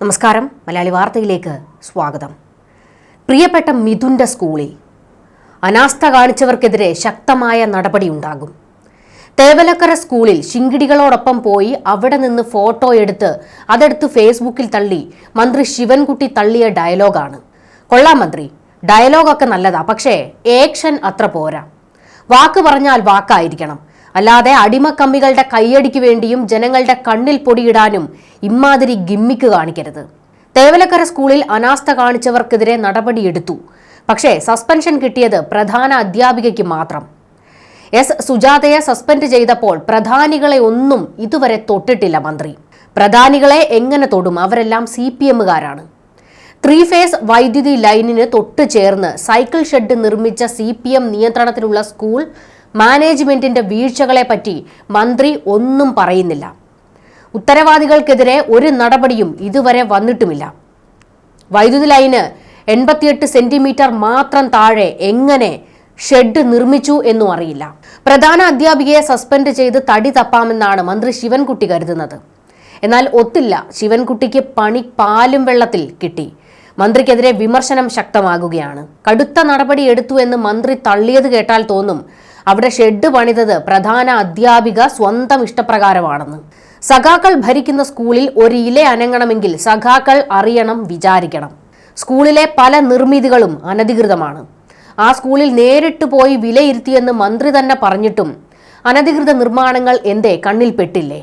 നമസ്കാരം. മലയാളി വാർത്തയിലേക്ക് സ്വാഗതം. പ്രിയപ്പെട്ട മിഥുന്റെ സ്കൂളിൽ അനാസ്ഥ കാണിച്ചവർക്കെതിരെ ശക്തമായ നടപടിയുണ്ടാകും തേവലക്കര സ്കൂളിൽ ശിങ്കിടികളോടൊപ്പം പോയി അവിടെ നിന്ന് ഫോട്ടോ എടുത്ത് അതെടുത്ത് ഫേസ്ബുക്കിൽ തള്ളി. മന്ത്രി ശിവൻകുട്ടി തള്ളിയ ഡയലോഗാണ്. കൊള്ളാം മന്ത്രി ഡയലോഗൊക്കെ നല്ലതാ പക്ഷേ ഏക്ഷൻ അത്ര പോരാ. വാക്ക് പറഞ്ഞാൽ വാക്കായിരിക്കണം. അല്ലാതെ അടിമക്കമ്മികളുടെ കയ്യടിക്ക് വേണ്ടിയും ജനങ്ങളുടെ കണ്ണിൽ പൊടിയിടാനും ഇമ്മാതിരി ഗിമ്മിക്ക് കാണിക്കരുത്. തേവലക്കര സ്കൂളിൽ അനാസ്ഥ കാണിച്ചവർക്കെതിരെ നടപടിയെടുത്തു. പക്ഷേ സസ്പെൻഷൻ കിട്ടിയത് പ്രധാന അധ്യാപികയ്ക്ക് മാത്രം. എസ്. സുജാതയെ സസ്പെൻഡ് ചെയ്തപ്പോൾ പ്രധാനികളെ ഒന്നും ഇതുവരെ തൊട്ടിട്ടില്ല മന്ത്രി. പ്രധാനികളെ എങ്ങനെ തൊടും? അവരെല്ലാം സി പി എമ്മുകാരാണ്. ത്രീ ഫേസ് വൈദ്യുതി ലൈനിന് തൊട്ടു ചേർന്ന് സൈക്കിൾ ഷെഡ് നിർമ്മിച്ച സി പി എം നിയന്ത്രണത്തിലുള്ള സ്കൂൾ മാനേജ്മെന്റിന്റെ വീഴ്ചകളെ പറ്റി മന്ത്രി ഒന്നും പറയുന്നില്ല. ഉത്തരവാദികൾക്കെതിരെ ഒരു നടപടിയും ഇതുവരെ വന്നിട്ടുമില്ല. വൈദ്യുതി ലൈന് എൺപത്തിയെട്ട് സെന്റിമീറ്റർ മാത്രം താഴെ എങ്ങനെ ഷെഡ് നിർമ്മിച്ചു എന്നും അറിയില്ല. പ്രധാന അധ്യാപികയെ സസ്പെൻഡ് ചെയ്ത് തടി തപ്പാമെന്നാണ് മന്ത്രി ശിവൻകുട്ടി കരുതുന്നത്. എന്നാൽ ഒത്തില്ല ശിവൻകുട്ടിക്ക് പണി പാലും വെള്ളത്തിൽ കിട്ടി. മന്ത്രിക്കെതിരെ വിമർശനം ശക്തമാകുകയാണ്. കടുത്ത നടപടി എടുത്തു എന്ന് മന്ത്രി തള്ളിയത് കേട്ടാൽ തോന്നും അവിടെ ഷെഡ് പണിതത് പ്രധാന അധ്യാപിക സ്വന്തം ഇഷ്ടപ്രകാരമാണെന്ന്. സഖാക്കൾ ഭരിക്കുന്ന സ്കൂളിൽ ഒരു ഇല അനങ്ങണമെങ്കിൽ സഖാക്കൾ അറിയണം വിചാരിക്കണം. സ്കൂളിലെ പല നിർമ്മിതികളും അനധികൃതമാണ്. ആ സ്കൂളിൽ നേരിട്ട് പോയി വിലയിരുത്തിയെന്ന് മന്ത്രി തന്നെ പറഞ്ഞിട്ടും അനധികൃത നിർമ്മാണങ്ങൾ എന്തേ കണ്ണിൽപ്പെട്ടില്ലേ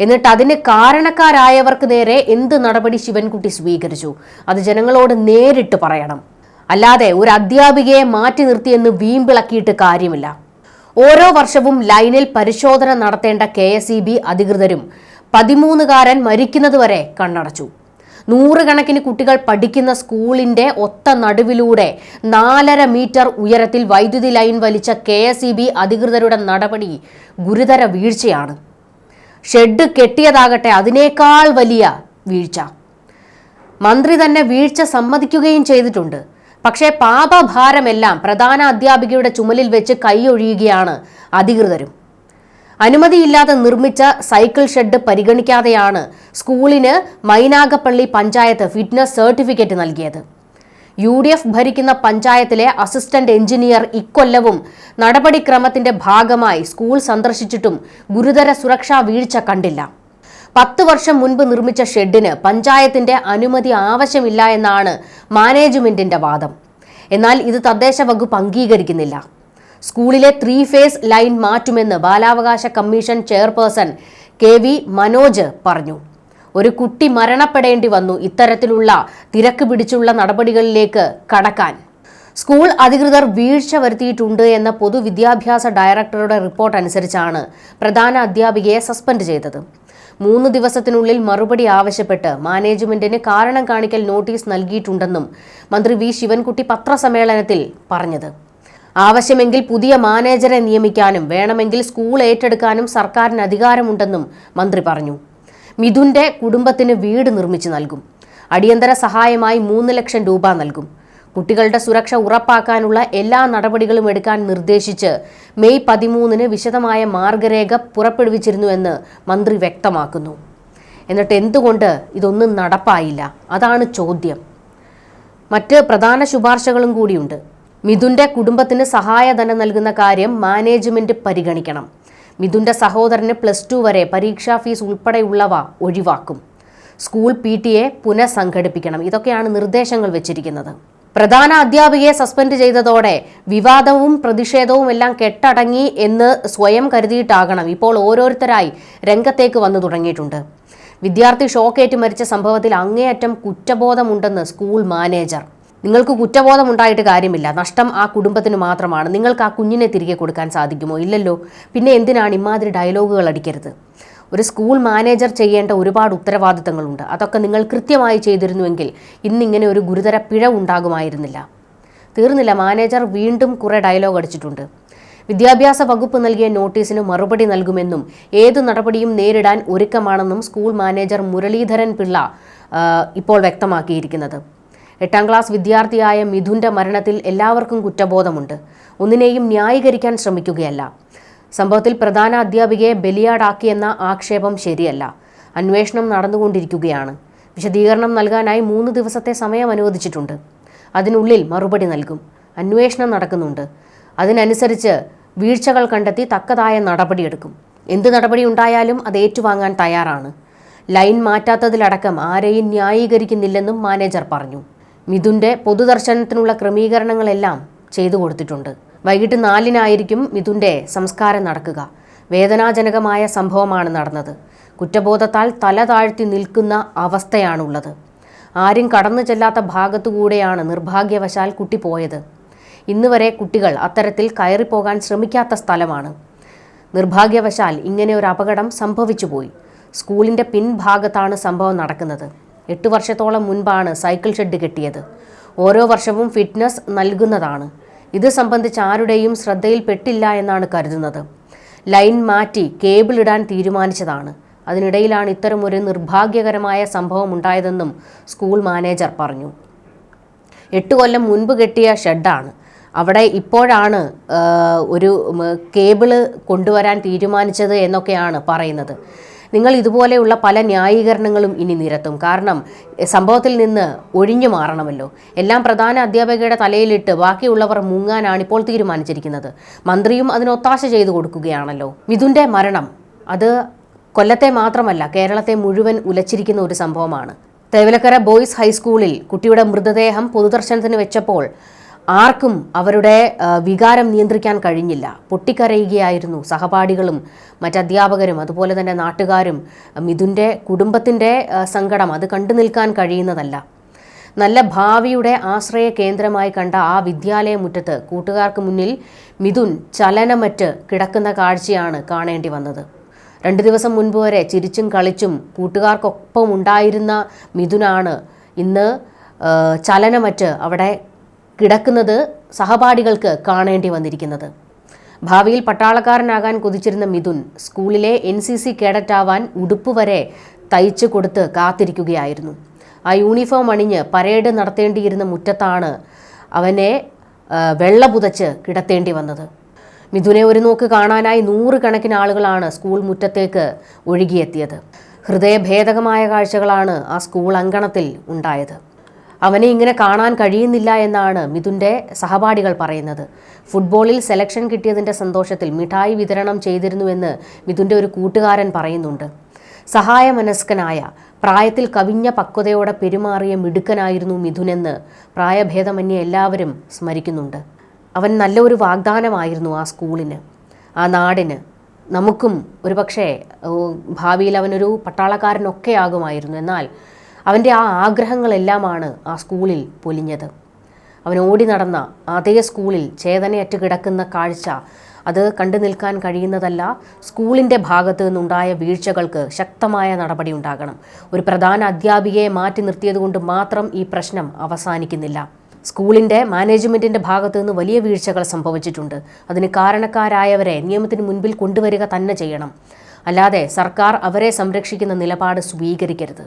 എന്നിട്ട് അതിന് കാരണക്കാരായവർക്ക് നേരെ എന്ത് നടപടി ശിവൻകുട്ടി സ്വീകരിച്ചു? അത് ജനങ്ങളോട് നേരിട്ട് പറയണം. അല്ലാതെ ഒരു അധ്യാപികയെ മാറ്റി നിർത്തിയെന്ന് വീമ്പിളക്കിയിട്ട് കാര്യമില്ല. ഓരോ വർഷവും ലൈനിൽ പരിശോധന നടത്തേണ്ട കെ എസ് ഇ ബി അധികൃതരും പതിമൂന്നുകാരൻ മരിക്കുന്നതുവരെ കണ്ണടച്ചു. നൂറുകണക്കിന് കുട്ടികൾ പഠിക്കുന്ന സ്കൂളിന്റെ ഒത്ത നടുവിലൂടെ നാലര മീറ്റർ ഉയരത്തിൽ വൈദ്യുതി ലൈൻ വലിച്ച കെ എസ് ഇ ബി അധികൃതരുടെ നടപടി ഗുരുതര വീഴ്ചയാണ്. ഷെഡ് കെട്ടിയതാകട്ടെ അതിനേക്കാൾ വലിയ വീഴ്ച. മന്ത്രി തന്നെ വീഴ്ച സമ്മതിക്കുകയും ചെയ്തിട്ടുണ്ട്. പക്ഷേ പാപഭാരമെല്ലാം പ്രധാന അധ്യാപികയുടെ ചുമലിൽ വെച്ച് കൈയൊഴിയുകയാണ് അധികൃതരും. അനുമതിയില്ലാതെ നിർമ്മിച്ച സൈക്കിൾ ഷെഡ് പരിഗണിക്കാതെയാണ് സ്കൂളിന് മൈനാഗപ്പള്ളി പഞ്ചായത്ത് ഫിറ്റ്നസ് സർട്ടിഫിക്കറ്റ് നൽകിയത്. യു ഡി എഫ് ഭരിക്കുന്ന പഞ്ചായത്തിലെ അസിസ്റ്റന്റ് എഞ്ചിനീയർ ഇക്കൊല്ലവും നടപടിക്രമത്തിന്റെ ഭാഗമായി സ്കൂൾ സന്ദർശിച്ചിട്ടും ഗുരുതര സുരക്ഷാ വീഴ്ച കണ്ടില്ല. പത്ത് വർഷം മുൻപ് നിർമ്മിച്ച ഷെഡിന് പഞ്ചായത്തിന്റെ അനുമതി ആവശ്യമില്ല എന്നാണ് മാനേജ്മെന്റിന്റെ വാദം. എന്നാൽ ഇത് തദ്ദേശ വകുപ്പ് അംഗീകരിക്കുന്നില്ല. സ്കൂളിലെ ത്രീ ഫേസ് ലൈൻ മാറ്റുമെന്ന് ബാലാവകാശ commission chairperson K V Manoj പറഞ്ഞു. ഒരു കുട്ടി മരണപ്പെടേണ്ടി വന്നു ഇത്തരത്തിലുള്ള തിരക്ക് പിടിച്ചുള്ള നടപടികളിലേക്ക് കടക്കാൻ. സ്കൂൾ അധികൃതർ വീഴ്ച വരുത്തിയിട്ടുണ്ട് എന്ന പൊതുവിദ്യാഭ്യാസ ഡയറക്ടറുടെ റിപ്പോർട്ട് അനുസരിച്ചാണ് പ്രധാന അധ്യാപികയെ സസ്പെൻഡ് ചെയ്തത്. മൂന്ന് ദിവസത്തിനുള്ളിൽ മറുപടി ആവശ്യപ്പെട്ട് മാനേജ്മെന്റിന് കാരണം കാണിക്കൽ നോട്ടീസ് നൽകിയിട്ടുണ്ടെന്നും മന്ത്രി വി ശിവൻകുട്ടി പത്രസമ്മേളനത്തിൽ പറഞ്ഞത്. ആവശ്യമെങ്കിൽ പുതിയ മാനേജരെ നിയമിക്കാനും വേണമെങ്കിൽ സ്കൂൾ ഏറ്റെടുക്കാനും സർക്കാരിന് അധികാരമുണ്ടെന്നും മന്ത്രി പറഞ്ഞു. മിഥുന്റെ കുടുംബത്തിന് വീട് നിർമ്മിച്ചു നൽകും. അടിയന്തര സഹായമായി മൂന്ന് ലക്ഷം രൂപ നൽകും. കുട്ടികളുടെ സുരക്ഷ ഉറപ്പാക്കാനുള്ള എല്ലാ നടപടികളും എടുക്കാൻ നിർദ്ദേശിച്ച് മെയ് പതിമൂന്നിന് വിശദമായ മാർഗരേഖ പുറപ്പെടുവിച്ചിരുന്നുവെന്ന് മന്ത്രി വ്യക്തമാക്കുന്നു. എന്നിട്ട് എന്തുകൊണ്ട് ഇതൊന്നും നടപ്പായില്ല? അതാണ് ചോദ്യം. മറ്റ് പ്രധാന ശുപാർശകളും കൂടിയുണ്ട്. മിഥുന്റെ കുടുംബത്തിന് സഹായധനം നൽകുന്ന കാര്യം മാനേജ്മെന്റ് പരിഗണിക്കണം. മിഥുന്റെ സഹോദരന് പ്ലസ് ടു വരെ പരീക്ഷാ ഫീസ് ഉൾപ്പെടെയുള്ളവ ഒഴിവാക്കും. സ്കൂൾ പി ടി എ പുനഃസംഘടിപ്പിക്കണം. ഇതൊക്കെയാണ് നിർദ്ദേശങ്ങൾ വെച്ചിരിക്കുന്നത്. പ്രധാന അധ്യാപികയെ സസ്പെൻഡ് ചെയ്തതോടെ വിവാദവും പ്രതിഷേധവും എല്ലാം കെട്ടടങ്ങി എന്ന് സ്വയം കരുതിയിട്ടാകണം. ഇപ്പോൾ ഓരോരുത്തരായി രംഗത്തേക്ക് വന്നു തുടങ്ങിയിട്ടുണ്ട്. വിദ്യാർത്ഥി ഷോക്കേറ്റ് മരിച്ച സംഭവത്തിൽ അങ്ങേയറ്റം കുറ്റബോധമുണ്ടെന്ന് സ്കൂൾ മാനേജർ. നിങ്ങൾക്ക് കുറ്റബോധമുണ്ടായിട്ട് കാര്യമില്ല. നഷ്ടം ആ കുടുംബത്തിന് മാത്രമാണ്. നിങ്ങൾക്ക് ആ കുഞ്ഞിനെ തിരികെ കൊടുക്കാൻ സാധിക്കുമോ? ഇല്ലല്ലോ. പിന്നെ എന്തിനാണ് ഇമാതിരി ഡയലോഗുകൾ അടിക്കരുത്? ഒരു സ്കൂൾ മാനേജർ ചെയ്യേണ്ട ഒരുപാട് ഉത്തരവാദിത്തങ്ങളുണ്ട്. അതൊക്കെ നിങ്ങൾ കൃത്യമായി ചെയ്തിരുന്നുവെങ്കിൽ ഇന്നിങ്ങനെ ഒരു ഗുരുതര പിഴ ഉണ്ടാകുമായിരുന്നില്ല. തീർന്നില്ല മാനേജർ വീണ്ടും കുറേ ഡയലോഗ് അടിച്ചിട്ടുണ്ട്. വിദ്യാഭ്യാസ വകുപ്പ് നൽകിയ നോട്ടീസിന് മറുപടി നൽകുമെന്നും ഏത് നടപടിയും നേരിടാൻ ഒരുക്കമാണെന്നും സ്കൂൾ മാനേജർ മുരളീധരൻ പിള്ള ഇപ്പോൾ വ്യക്തമാക്കിയിരിക്കുന്നത്. എട്ടാം ക്ലാസ് വിദ്യാർത്ഥിയായ മിഥുന്റെ മരണത്തിൽ എല്ലാവർക്കും കുറ്റബോധമുണ്ട്. ഒന്നിനെയും ന്യായീകരിക്കാൻ ശ്രമിക്കുകയല്ല. സംഭവത്തിൽ പ്രധാന അധ്യാപികയെ ബലിയാടാക്കിയെന്ന ആക്ഷേപം ശരിയല്ല. അന്വേഷണം നടന്നുകൊണ്ടിരിക്കുകയാണ്. വിശദീകരണം നൽകാനായി മൂന്ന് ദിവസത്തെ സമയം അനുവദിച്ചിട്ടുണ്ട് അതിനുള്ളിൽ മറുപടി നൽകും. അന്വേഷണം നടക്കുന്നുണ്ട്. അതിനനുസരിച്ച് വീഴ്ചകൾ കണ്ടെത്തി തക്കതായ നടപടിയെടുക്കും. എന്ത് നടപടി ഉണ്ടായാലും അത് ഏറ്റുവാങ്ങാൻ തയ്യാറാണ്. ലൈൻ മാറ്റാത്തതിലടക്കം ആരെയും ന്യായീകരിക്കുന്നില്ലെന്നും മാനേജർ പറഞ്ഞു. മിഥുന്റെ പൊതുദർശനത്തിനുള്ള ക്രമീകരണങ്ങളെല്ലാം ചെയ്തു കൊടുത്തിട്ടുണ്ട്. വൈകിട്ട് നാലിനായിരിക്കും മിഥുന്റെ സംസ്കാരം നടക്കുക. വേദനാജനകമായ സംഭവമാണ് നടന്നത്. കുറ്റബോധത്താൽ തല താഴ്ത്തി നിൽക്കുന്ന അവസ്ഥയാണുള്ളത്. ആരും കടന്നു ചെല്ലാത്ത ഭാഗത്തുകൂടെയാണ് നിർഭാഗ്യവശാൽ കുട്ടി പോയത്. ഇന്ന് വരെ കുട്ടികൾ അത്തരത്തിൽ കയറിപ്പോകാൻ ശ്രമിക്കാത്ത സ്ഥലമാണ്. നിർഭാഗ്യവശാൽ ഇങ്ങനെ ഒരു അപകടം സംഭവിച്ചുപോയി. സ്കൂളിന്റെ പിൻഭാഗത്താണ് സംഭവം നടക്കുന്നത്. എട്ട് വർഷത്തോളം മുൻപാണ് സൈക്കിൾ ഷെഡ് കെട്ടിയത്. ഓരോ വർഷവും ഫിറ്റ്നസ് നൽകുന്നതാണ്. ഇത് സംബന്ധിച്ച് ആരുടെയും ശ്രദ്ധയിൽപ്പെട്ടില്ല എന്നാണ് കരുതുന്നത്. ലൈൻ മാറ്റി കേബിൾ ഇടാൻ തീരുമാനിച്ചതാണ്. അതിനിടയിലാണ് ഇത്തരമൊരു നിർഭാഗ്യകരമായ സംഭവം ഉണ്ടായതെന്നും സ്കൂൾ മാനേജർ പറഞ്ഞു. എട്ട് കൊല്ലം മുൻപ് കെട്ടിയ ഷെഡാണ്. അവിടെ ഇപ്പോഴാണ് ഒരു കേബിൾ കൊണ്ടുവരാൻ തീരുമാനിച്ചത് എന്നൊക്കെയാണ് പറയുന്നത്. നിങ്ങൾ ഇതുപോലെയുള്ള പല ന്യായീകരണങ്ങളും ഇനി നിരത്തും. കാരണം സംഭവത്തിൽ നിന്ന് ഒഴിഞ്ഞു മാറണമല്ലോ. എല്ലാം പ്രധാന അധ്യാപകയുടെ തലയിലിട്ട് ബാക്കിയുള്ളവർ മുങ്ങാനാണ് ഇപ്പോൾ തീരുമാനിച്ചിരിക്കുന്നത്. മന്ത്രിയും അതിനൊത്താശ ചെയ്തു കൊടുക്കുകയാണല്ലോ. മിഥുന്റെ മരണം അത് കൊല്ലത്തെ മാത്രമല്ല കേരളത്തെ മുഴുവൻ ഉലച്ചിരിക്കുന്ന ഒരു സംഭവമാണ്. തേവലക്കര ബോയ്സ് ഹൈസ്കൂളിൽ കുട്ടിയുടെ മൃതദേഹം പൊതുദർശനത്തിന് വെച്ചപ്പോൾ ആർക്കും അവരുടെ വികാരം നിയന്ത്രിക്കാൻ കഴിഞ്ഞില്ല. പൊട്ടിക്കരയുകയായിരുന്നു സഹപാഠികളും മറ്റധ്യാപകരും അതുപോലെ തന്നെ നാട്ടുകാരും മിഥുന്റെ കുടുംബത്തിന്റെ സങ്കടം അത് കണ്ടു നിൽക്കാൻ കഴിയുന്നതല്ല. നല്ല ഭാവിയുടെ ആശ്രയ കേന്ദ്രമായി കണ്ട ആ വിദ്യാലയ മുറ്റത്ത് കൂട്ടുകാർക്ക് മുന്നിൽ മിഥുൻ ചലനമറ്റ് കിടക്കുന്ന കാഴ്ചയാണ് കാണേണ്ടി വന്നത്. രണ്ട് ദിവസം മുൻപ് വരെ ചിരിച്ചും കളിച്ചും കൂട്ടുകാർക്കൊപ്പം ഉണ്ടായിരുന്ന മിഥുനാണ് ഇന്ന് ചലനമറ്റ് അവിടെ കിടക്കുന്നത് സഹപാഠികൾക്ക് കാണേണ്ടി വന്നിരിക്കുന്നത്. ഭാവിയിൽ പട്ടാളക്കാരനാകാൻ കൊതിച്ചിരുന്ന മിഥുൻ സ്കൂളിലെ എൻ സി സി കേഡറ്റാവാൻ ഉടുപ്പ് വരെ തയ്ച്ചു കൊടുത്ത് കാത്തിരിക്കുകയായിരുന്നു. ആ യൂണിഫോം അണിഞ്ഞ് പരേഡ് നടത്തേണ്ടിയിരുന്ന മുറ്റത്താണ് അവനെ വെള്ള പുതച്ച് കിടത്തേണ്ടി വന്നത്. മിഥുനെ ഒരു നോക്ക് കാണാനായി നൂറുകണക്കിന് ആളുകളാണ് സ്കൂൾ മുറ്റത്തേക്ക് ഒഴുകിയെത്തിയത്. ഹൃദയഭേദകമായ കാഴ്ചകളാണ് ആ സ്കൂൾ അങ്കണത്തിൽ ഉണ്ടായത്. അവനെ ഇങ്ങനെ കാണാൻ കഴിയുന്നില്ല എന്നാണ് മിഥുന്റെ സഹപാഠികൾ പറയുന്നത്. ഫുട്ബോളിൽ സെലക്ഷൻ കിട്ടിയതിന്റെ സന്തോഷത്തിൽ മിഠായി വിതരണം ചെയ്തിരുന്നുവെന്ന് മിഥുന്റെ ഒരു കൂട്ടുകാരൻ പറയുന്നുണ്ട്. സഹായമനസ്കനായ പ്രായത്തിൽ കവിഞ്ഞ പക്വതയോടെ പെരുമാറിയ മിടുക്കനായിരുന്നു മിഥുനെന്ന് പ്രായഭേദമന്യേ എല്ലാവരും സ്മരിക്കുന്നുണ്ട്. അവൻ നല്ല ഒരു വാഗ്ദാനമായിരുന്നു ആ സ്കൂളിന് ആ നാടിന്. നമുക്കും ഒരുപക്ഷെ ഭാവിയിൽ അവനൊരു പട്ടാളക്കാരനൊക്കെ ആകുമായിരുന്നു. എന്നാൽ അവന്റെ ആ ആഗ്രഹങ്ങളെല്ലാമാണ് ആ സ്കൂളിൽ പൊലിഞ്ഞത്. അവൻ ഓടി നടന്ന അതേ സ്കൂളിൽ ചേതനയറ്റ് കിടക്കുന്ന കാഴ്ച അത് കണ്ടു നിൽക്കാൻ കഴിയുന്നതല്ല സ്കൂളിന്റെ ഭാഗത്തു നിന്നുണ്ടായ വീഴ്ചകൾക്ക് ശക്തമായ നടപടി ഉണ്ടാകണം. ഒരു പ്രധാന അധ്യാപികയെ മാറ്റി നിർത്തിയതുകൊണ്ട് മാത്രം ഈ പ്രശ്നം അവസാനിക്കുന്നില്ല. സ്കൂളിന്റെ മാനേജ്മെന്റിന്റെ ഭാഗത്തു നിന്ന് വലിയ വീഴ്ചകൾ സംഭവിച്ചിട്ടുണ്ട്. അതിന് കാരണക്കാരായവരെ നിയമത്തിന് മുൻപിൽ കൊണ്ടുവരിക തന്നെ ചെയ്യണം. അല്ലാതെ സർക്കാർ അവരെ സംരക്ഷിക്കുന്ന നിലപാട് സ്വീകരിക്കരുത്.